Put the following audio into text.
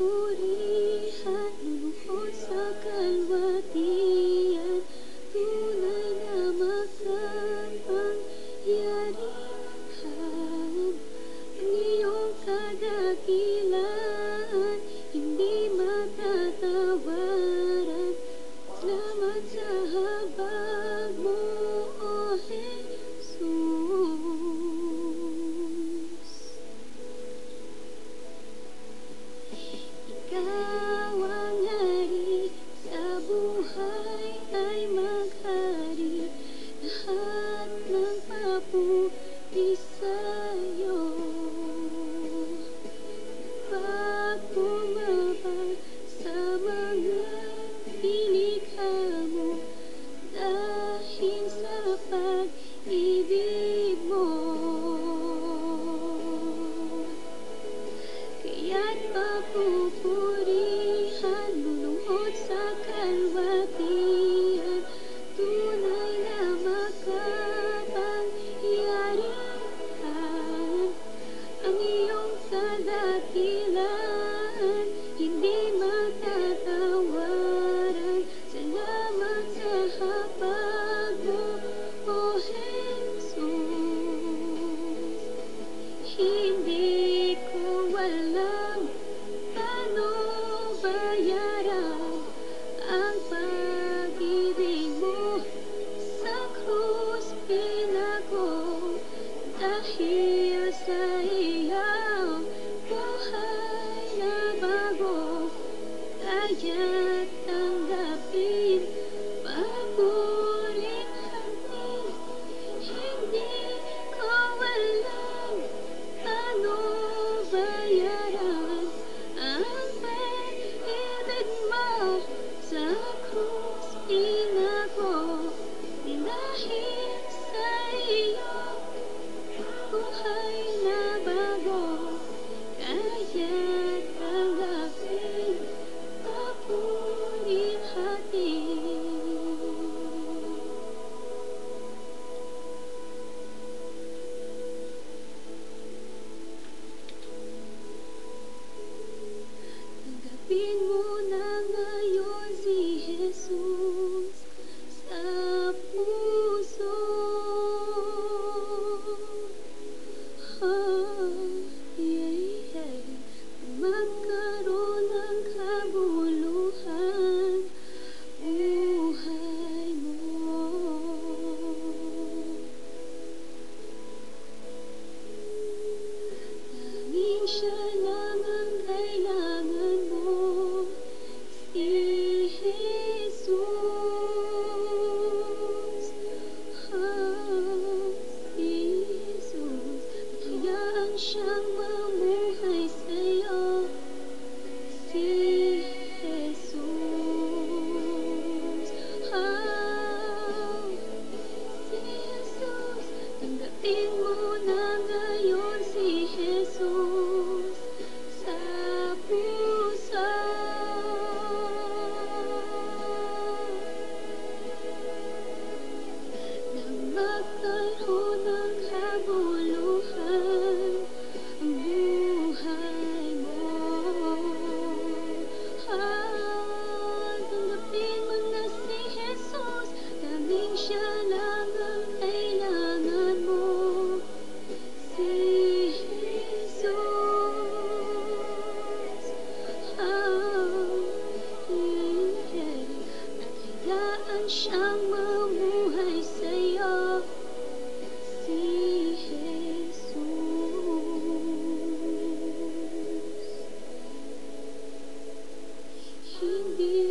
Ooh. 奈何不不 you. hayaan siyang mamuhay sa'yo si Jesus. Hindi